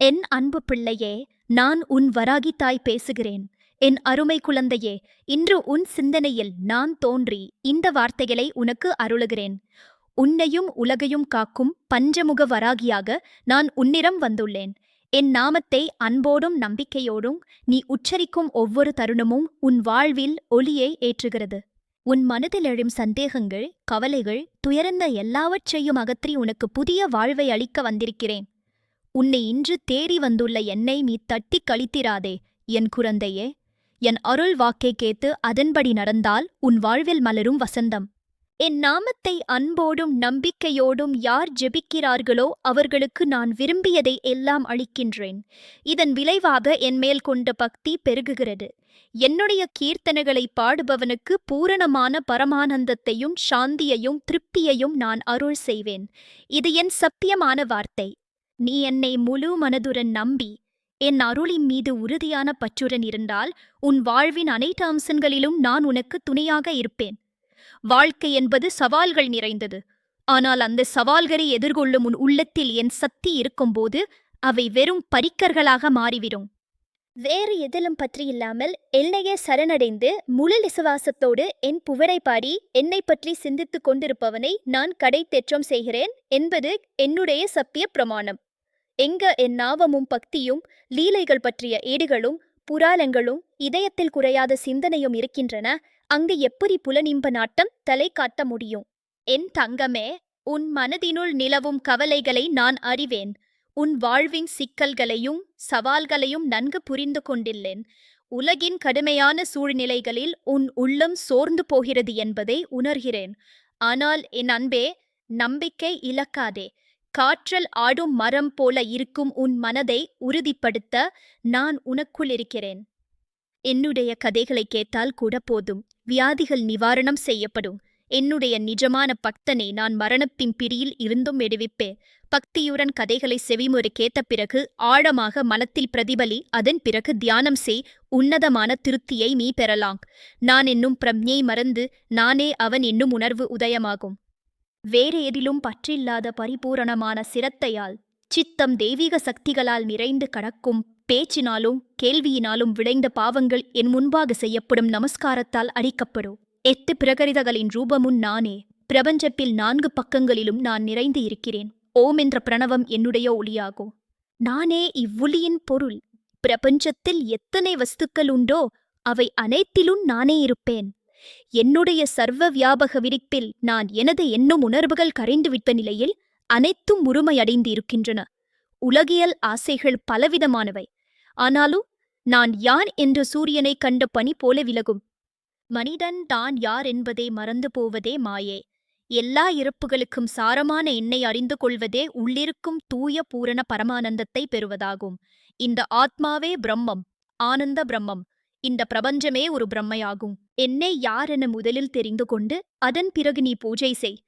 என் அன்பு பிள்ளையே நான் உன் வராகி தாய் பேசுகிறேன். என் அருமை குழந்தையே இன்று உன் சிந்தனையில் நான் தோன்றி இந்த வார்த்தைகளை உனக்கு அருளுகிறேன். உன்னையும் உலகையும் காக்கும் பஞ்சமுக வராகியாக நான் உன்னிடம் வந்துள்ளேன். என் நாமத்தை அன்போடும் நம்பிக்கையோடும் நீ உச்சரிக்கும் ஒவ்வொரு தருணமும் உன் வாழ்வில் ஒளியை ஏற்றுகிறது. உன் மனதில் எழும் சந்தேகங்கள் கவலைகள் துயர்ந்த எல்லாவற்றையும் அகற்றி உனக்கு புதிய வாழ்வை அளிக்க வந்திருக்கிறேன். உன்னை இன்று தேடி வந்துள்ள என்னை நீ தட்டிக் கழித்திராதே என் குழந்தையே. என் அருள் வாக்கை கேத்து அதன்படி நடந்தால் உன் வாழ்வில் மலரும் வசந்தம். என் நாமத்தை அன்போடும் நம்பிக்கையோடும் யார் ஜெபிக்கிறார்களோ அவர்களுக்கு நான் விரும்பியதை எல்லாம் அளிக்கின்றேன். இதன் விளைவாக என் மேல் கொண்ட பக்தி பெருகுகிறது. என்னுடைய கீர்த்தனைகளை பாடுபவனுக்கு பூரணமான பரமானந்தத்தையும் சாந்தியையும் திருப்தியையும் நான் அருள் செய்வேன். இது என் சத்தியமான வார்த்தை. நீ என்னை முழு மனதுடன் நம்பி என் அருளின் மீது உறுதியான பற்றுடன் இருந்தால் உன் வாழ்வின் அனைத்து அம்சங்களிலும் நான் உனக்கு துணையாக இருப்பேன். வாழ்க்கை என்பது சவால்கள் நிறைந்தது. ஆனால் அந்த சவால்களை எதிர்கொள்ளும் உன் உள்ளத்தில் என் சக்தி இருக்கும்போது அவை வெறும் பரிக்கர்களாக மாறிவிடும். வேறு எதிலும் பற்றி இல்லாமல் என்னையே சரணடைந்து முழு விசுவாசத்தோடு என் புகழை பாடி என்னை பற்றி சிந்தித்துக் கொண்டிருப்பவனை நான் கடை தேற்றம் செய்கிறேன் என்பது என்னுடைய சத்திய பிரமாணம். எங்க என் நாவமும் பக்தியும் லீலைகள் பற்றிய ஏடுகளும் புராணங்களும் இதயத்தில் குறையாத சிந்தனையும் இருக்கின்றன அங்கு எப்படி புலனிம்ப நாட்டம் தலை காட்ட முடியும்? என் தங்கமே உன் மனதினுள் நிலவும் கவலைகளை நான் அறிவேன். உன் வாழ்வின் சிக்கல்களையும் சவால்களையும் நன்கு புரிந்து கொண்டுள்ளேன் உலகின் கடுமையான சூழ்நிலைகளில் உன் உள்ளம் சோர்ந்து போகிறது என்பதை உணர்கிறேன். ஆனால் என் அன்பே நம்பிக்கை இழக்காதே. காற்றல் ஆடும் மரம் போல இருக்கும் உன் மனதை உறுதிப்படுத்த நான் உனக்குள் இருக்கிறேன். என்னுடைய கதைகளை கேட்டால் கூட போதும். வியாதிகள் நிவாரணம் செய்யப்படும். என்னுடைய நிஜமான பக்தனை நான் மரணத்தின் பிடியில் இருந்தும் விடுவிப்பேன். பக்தியுடன் கதைகளை செவிமுறை கேட்ட பிறகு ஆழமாக மனத்தில் பிரதிபலி அதன் பிறகு தியானம் செய் உன்னதமான திருப்தியை நீ பெறலாம். நான் என்னும் பிரம்ஞை மறந்து நானே அவன் என்னும் உணர்வு உதயமாகும். வேறு எதிலும் பற்றில்லாத பரிபூரணமான சிரத்தையால் சித்தம் தெய்வீக சக்திகளால் நிறைந்து கடக்கும் பேச்சினாலும் கேள்வியினாலும் விளைந்த பாவங்கள் என் முன்பாக செய்யப்படும் நமஸ்காரத்தால் அடிக்கப்படும். எத்து பிரகரிதகளின் ரூபமும் நானே. பிரபஞ்சத்தில் நான்கு பக்கங்களிலும் நான் நிறைந்து இருக்கிறேன். ஓம் என்ற பிரணவம் என்னுடைய ஒளியாகும். நானே இவ்வொளியின் பொருள். பிரபஞ்சத்தில் எத்தனை வஸ்துக்கள் உண்டோ அவை அனைத்திலும் நானே இருப்பேன். என்னுடைய சர்வ வியாபக விரிப்பில் நான் எனது எண்ணும் உணர்வுகள் கரைந்துவிட்ட நிலையில் அனைத்தும் முழுமையடைந்து இருக்கின்றன உலகியல் ஆசைகள் பலவிதமானவை. ஆனாலும் நான் யான் என்ற சூரியனை கண்ட பனி போல விலகும். மனிதன் தான் யார் என்பதை மறந்து போவதே மாயே. எல்லா இறப்புகளுக்கும் சாரமான எண்ணை அறிந்து கொள்வதே உள்ளிருக்கும் தூய பூரண பரமானந்தத்தை பெறுவதாகும். இந்த ஆத்மாவே பிரம்மம் ஆனந்த பிரம்மம். இந்த பிரபஞ்சமே ஒரு பிரம்மையாகும். என்னை யார் என முதலில் தெரிந்து கொண்டு அதன் பிறகு நீ பூஜை செய்.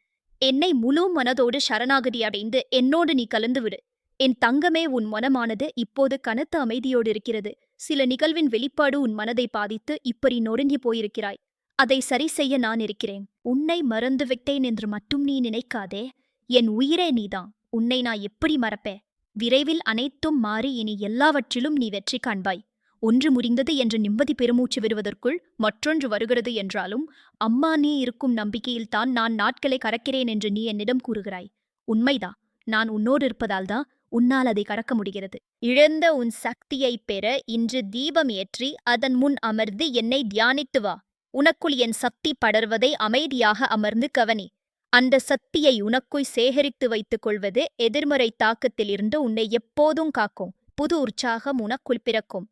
என்னை முழு மனதோடு சரணாகதி அடைந்து என்னோடு நீ கலந்துவிடு என் தங்கமே உன் மனமானது இப்போது கனத்த அமைதியோடு இருக்கிறது. சில நிகழ்வின் வெளிப்பாடு உன் மனதை பாதித்து இப்படி நொறுங்கி போயிருக்கிறாய். அதை சரி செய்ய நான் இருக்கிறேன். உன்னை மறந்து விட்டேன் என்று மட்டும் நீ நினைக்காதே. என் உயிரே நீதான். உன்னை நான் எப்படி மறப்பே? விரைவில் அனைத்தும் மாறி இனி எல்லாவற்றிலும் நீ வெற்றி காண்பாய். ஒன்று முடிந்தது என்று நிம்மதி பெருமூச்சு விடுவதற்குள் மற்றொன்று வருகிறது என்றாலும் அம்மா நீ இருக்கும் நம்பிக்கையில்தான் நான் நாட்களை கறக்கிறேன் என்று நீ என்னிடம் கூறுகிறாய். உண்மைதான். நான் உன்னோடு இருப்பதால்தான் உன்னால் அதை கடக்க முடிகிறது. இழந்த உன் சக்தியைப் பெற இன்று தீபம் ஏற்றி அதன் முன் அமர்ந்து என்னை தியானித்து வா. உனக்குள் என் சக்தி படர்வதை அமைதியாக அமர்ந்து கவனி. அந்த சக்தியை உனக்குள் சேகரித்து வைத்துக் கொள்வது எதிர்மறை தாக்கத்திலிருந்து உன்னை எப்போதும் காக்கும். புது உற்சாகம் உனக்குள் பிறக்கும்.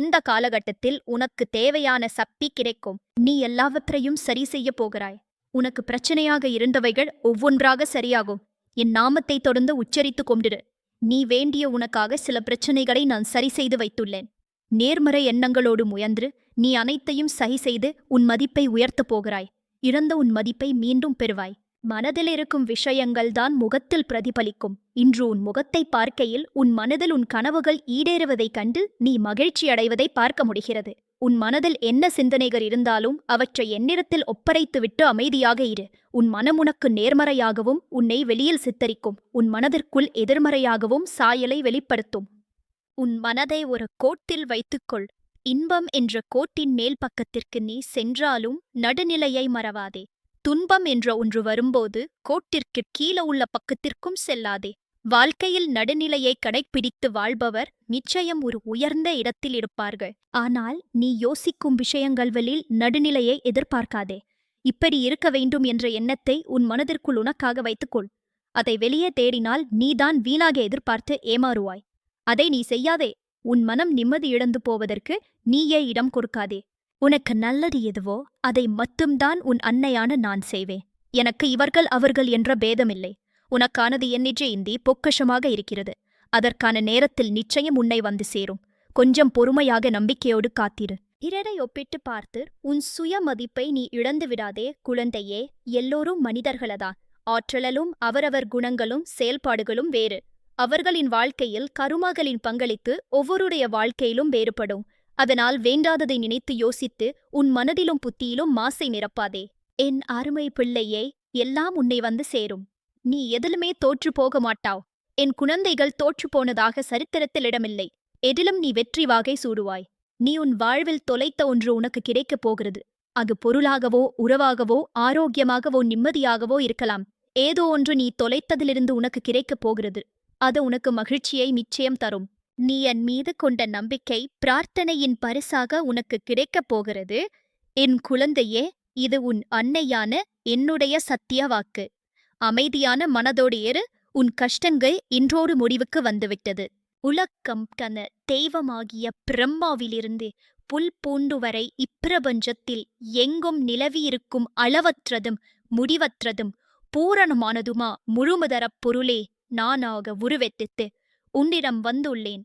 இந்த காலகட்டத்தில் உனக்கு தேவையான சக்தி கிடைக்கும். நீ எல்லாவற்றையும் சரி செய்ய போகிறாய். உனக்கு பிரச்சனையாக இருந்தவைகள் ஒவ்வொன்றாக சரியாகும். என் நாமத்தை தொடர்ந்து உச்சரித்துக் கொண்டிரு. நீ வேண்டிய உனக்காக சில பிரச்சனைகளை நான் சரி செய்து வைத்துள்ளேன். நேர்மறை எண்ணங்களோடு முயன்று நீ அனைத்தையும் சரி செய்து உன் மதிப்பை உயர்த்தப் போகிறாய். இறந்த உன் மதிப்பை மீண்டும் பெறுவாய். மனதில் இருக்கும் விஷயங்கள் தான் முகத்தில் பிரதிபலிக்கும். இன்று உன் முகத்தை பார்க்கையில் உன் மனதில் உன் கனவுகள் ஈடேறுவதைக் கண்டு நீ மகிழ்ச்சி அடைவதை பார்க்க முடிகிறது. உன் மனதில் என்ன சிந்தனைகள் இருந்தாலும் அவற்றை என்னிடத்தில் ஒப்படைத்துவிட்டு அமைதியாக இரு. உன் மனம் உனக்கு நேர்மறையாகவும் உன்னை வெளியில் சித்தரிக்கும். உன் மனதிற்குள் எதிர்மறையாகவும் சாயலை வெளிப்படுத்தும். உன் மனதை ஒரு கோட்டில் வைத்துக்கொள். இன்பம் என்ற கோட்டின் மேல் பக்கத்திற்கு நீ சென்றாலும் நடுநிலையை மறவாதே. துன்பம் என்ற ஒன்று வரும்போது கோட்டிற்கு கீழே உள்ள பக்கத்திற்கும் செல்லாதே. வாழ்க்கையில் நடுநிலையை கடைப்பிடித்து வாழ்பவர் நிச்சயம் ஒரு உயர்ந்த இடத்தில் இருப்பார்கள். ஆனால் நீ யோசிக்கும் விஷயங்கள்களில் நடுநிலையை எதிர்பார்க்காதே. இப்படி இருக்க வேண்டும் என்ற எண்ணத்தை உன் மனதிற்குள் உனக்காக வைத்துக்கொள். அதை வெளியே தேடினால் நீதான் வீணாக எதிர்பார்த்து ஏமாறுவாய். அதை நீ செய்யாதே. உன் மனம் நிம்மதி இழந்து போவதற்கு நீயே இடம் கொடுக்காதே. உனக்கு நல்லது எதுவோ அதை மட்டும்தான் உன் அன்னையான நான் செய்வேன். எனக்கு இவர்கள் அவர்கள் என்ற பேதமில்லை. உனக்கானது என்னின்றி இந்தி பொக்கஷமாக இருக்கிறது. அதற்கான நேரத்தில் நிச்சயம் உன்னை வந்து சேரும். கொஞ்சம் பொறுமையாக நம்பிக்கையோடு காத்திரு. இரடை ஒப்பிட்டு பார்த்து உன் சுய மதிப்பை நீ இழந்து விடாதே குழந்தையே எல்லோரும் மனிதர்களதான். ஆற்றலும் அவரவர் குணங்களும் செயல்பாடுகளும் வேறு. அவர்களின் வாழ்க்கையில் கருமாகளின் பங்களித்து ஒவ்வொருடைய வாழ்க்கையிலும் வேறுபடும். அதனால் வேண்டாததை நினைத்து யோசித்து உன் மனதிலும் புத்தியிலும் மாசை நிரப்பாதே. என் அருமை பிள்ளையே எல்லாம் உன்னை வந்து சேரும். நீ எதிலுமே தோற்று போக மாட்டாவ் என் குழந்தைகள் தோற்று போனதாக சரித்திரத்தில் இடமில்லை. எதிலும் நீ வெற்றி வாகை சூடுவாய். நீ உன் வாழ்வில் தொலைத்த ஒன்று உனக்கு கிடைக்கப் போகிறது. அது பொருளாகவோ உறவாகவோ ஆரோக்கியமாகவோ நிம்மதியாகவோ இருக்கலாம். ஏதோ ஒன்று நீ தொலைத்ததிலிருந்து உனக்கு கிடைக்கப் போகிறது. அது உனக்கு மகிழ்ச்சியை நிச்சயம் தரும். நீ என் மீது கொண்ட நம்பிக்கை பிரார்த்தனையின் பரிசாக உனக்கு கிடைக்கப் போகிறது. என் குழந்தையே இது உன் அன்னையான என்னுடைய சத்திய வாக்கு. அமைதியான மனதோடு ஏறு உன் கஷ்டங்கள் இன்றோடு முடிவுக்கு வந்துவிட்டது. உலக்கம் கன தெய்வமாகிய பிரம்மாவிலிருந்து புல் பூண்டு வரை இப்பிரபஞ்சத்தில் எங்கும் நிலவியிருக்கும் அளவற்றதும் முடிவற்றதும் பூரணமானதுமா முழுமுதரப் பொருளே நானாக உருவெத்தித்து உன்னிடம் வந்துள்ளேன்.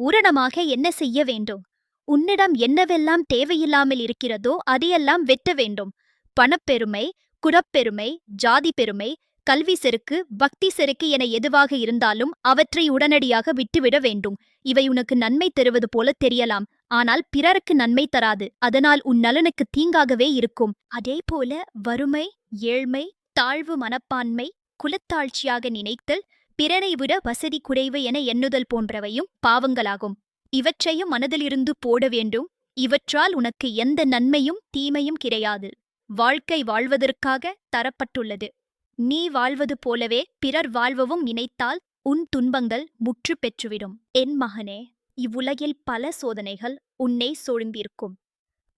உரணமாக என்ன செய்ய வேண்டும்? உன்னிடம் என்னவெல்லாம் தேவையில்லாமல் இருக்கிறதோ அதையெல்லாம் வெட்ட வேண்டும். பணப்பெருமை குடப்பெருமை ஜாதி பெருமை கல்வி செருக்கு பக்தி செருக்கு என எதுவாக இருந்தாலும் அவற்றை உடனடியாக விட்டுவிட வேண்டும். இவை உனக்கு நன்மை தருவது போல தெரியலாம். ஆனால் பிறருக்கு நன்மை தராது. அதனால் உன் நலனுக்கு தீங்காகவே இருக்கும். அதே போல வறுமை ஏழ்மை தாழ்வு மனப்பான்மை குலத்தாழ்ச்சியாக நினைத்தல் பிறனை விட வசதி குறைவு என எண்ணுதல் போன்றவையும் பாவங்களாகும். இவற்றையும் மனதிலிருந்து போட வேண்டும். இவற்றால் உனக்கு எந்த நன்மையும் தீமையும் கிடையாது. வாழ்க்கை வாழ்வதற்காக தரப்பட்டுள்ளது. நீ வாழ்வது போலவே பிறர் வாழ்வவும் நினைத்தால் உன் துன்பங்கள் முற்று பெற்றுவிடும். என் மகனே இவ்வுலகில் பல சோதனைகள் உன்னை சூழ்ந்திருக்கும்.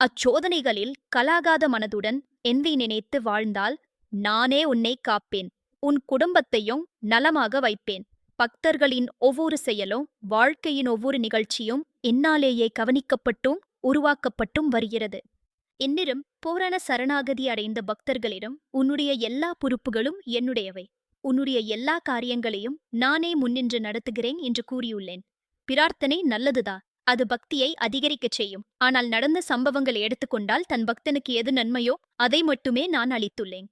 அச்சோதனைகளில் கலாகாத மனதுடன் என்வி நினைத்து வாழ்ந்தால் நானே உன்னை காப்பேன். உன் குடும்பத்தையும் நலமாக வைப்பேன். பக்தர்களின் ஒவ்வொரு செயலும் வாழ்க்கையின் ஒவ்வொரு நிகழ்ச்சியும் என்னாலேயே கவனிக்கப்பட்டும் உருவாக்கப்பட்டும் வருகிறது. என்னிடம் பூரண சரணாகதி அடைந்த பக்தர்களிடம் உன்னுடைய எல்லா பொறுப்புகளும் என்னுடையவை. உன்னுடைய எல்லா காரியங்களையும் நானே முன்னின்று நடத்துகிறேன் என்று கூறியுள்ளேன். பிரார்த்தனை நல்லதுதா? அது பக்தியை அதிகரிக்கச் செய்யும். ஆனால் நடந்த சம்பவங்களை எடுத்துக்கொண்டால் தன் பக்தனுக்கு எது நன்மையோ அதை மட்டுமே நான் அளித்துள்ளேன்.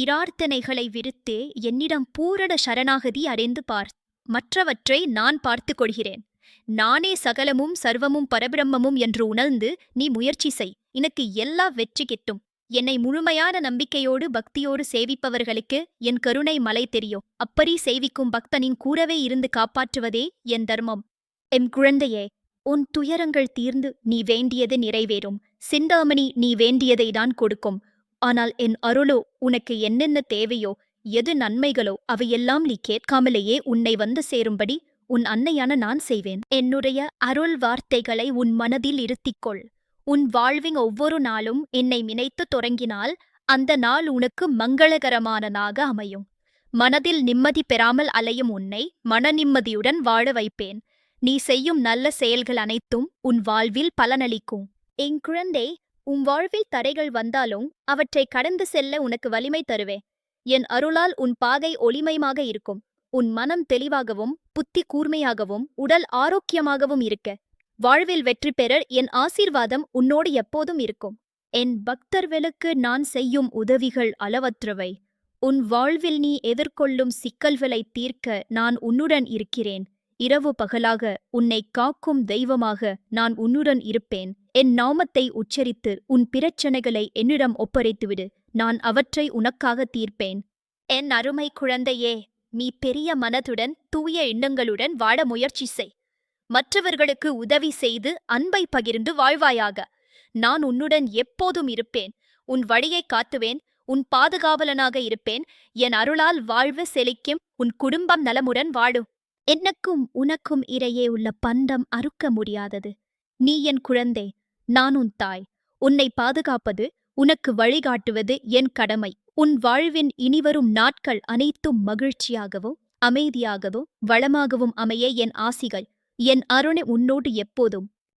இரார்த்தனைகளை விடுத்து என்னிடம் பூரண சரணாகதி அடைந்து பார். மற்றவற்றை நான் பார்த்துக் கொள்கிறேன். நானே சகலமும் சர்வமும் பரபிரம்மமும் என்று உணர்ந்து நீ முயற்சி செய். எனக்கு எல்லா வெற்றி கிட்டும். என்னை முழுமையான நம்பிக்கையோடு பக்தியோடு சேவிப்பவர்களுக்கு என் கருணை மலை தெரியும். அப்படி சேவிக்கும் பக்தனின் கூடவே இருந்து காப்பாற்றுவதே என் தர்மம். எம் குழந்தையே உன் துயரங்கள் தீர்ந்து நீ வேண்டியது நிறைவேறும். சிந்தாமணி நீ வேண்டியதை தான் கொடுக்கும். ஆனால் என் அருளோ உனக்கு என்னென்ன தேவையோ எது நன்மைகளோ அவையெல்லாம் நீ கேட்காமலேயே உன்னை வந்து சேரும்படி உன் அன்னையான நான் செய்வேன். என்னுடைய அருள் வார்த்தைகளை உன் மனதில் இருத்திக்கொள். உன் வாழ்வின் ஒவ்வொரு நாளும் என்னை நினைத்து தொடங்கினால் அந்த நாள் உனக்கு மங்களகரமானதாக அமையும். மனதில் நிம்மதி பெறாமல் அலையும் உன்னை மன நிம்மதியுடன் வாழ வைப்பேன். நீ செய்யும் நல்ல செயல்கள் அனைத்தும் உன் வாழ்வில் பலனளிக்கும். என் குழந்தை உன் வாழ்வில் தடைகள் வந்தாலும் அவற்றை கடந்து செல்ல உனக்கு வலிமை தருவே. என் அருளால் உன் பாகை ஒளிமயமாக இருக்கும். உன் மனம் தெளிவாகவும் புத்தி கூர்மையாகவும் உடல் ஆரோக்கியமாகவும் இருக்க. வாழ்வில் வெற்றி பெற என் ஆசீர்வாதம் உன்னோடு எப்போதும் இருக்கும். என் பக்தர்களுக்கு நான் செய்யும் உதவிகள் அளவற்றவை. உன் வாழ்வில் நீ எதிர்கொள்ளும் சிக்கல்களை தீர்க்க நான் உன்னுடன் இருக்கிறேன். இரவு பகலாக உன்னை காக்கும் தெய்வமாக நான் உன்னுடன் இருப்பேன். என் நாமத்தை உச்சரித்து உன் பிரச்சனைகளை என்னிடம் ஒப்படைத்துவிடு. நான் அவற்றை உனக்காக தீர்ப்பேன். என் அருமை குழந்தையே நீ பெரிய மனதுடன் தூய எண்ணங்களுடன் வாழ முயற்சி செய். மற்றவர்களுக்கு உதவி செய்து அன்பை பகிர்ந்து வாழ்வாயாக. நான் உன்னுடன் எப்போதும் இருப்பேன். உன் வழியை காத்துவேன். உன் பாதுகாவலனாக இருப்பேன். என் அருளால் வாழ்வு செழிக்கும். உன் குடும்பம் நலமுடன் வாழும் எனக்கும் உனக்கும் இடையே உள்ள பந்தம் அறுக்க முடியாதது. நீ என் குழந்தை. நான் உன் தாய். உன்னை பாதுகாப்பது உனக்கு வழிகாட்டுவது என் கடமை. உன் வாழ்வின் இனிவரும் நாட்கள் அனைத்தும் மகிழ்ச்சியாகவும் அமைதியாகவும் வளமாகவும் அமைய என் ஆசிகள். என் அருணை உன்னோடு எப்போதும்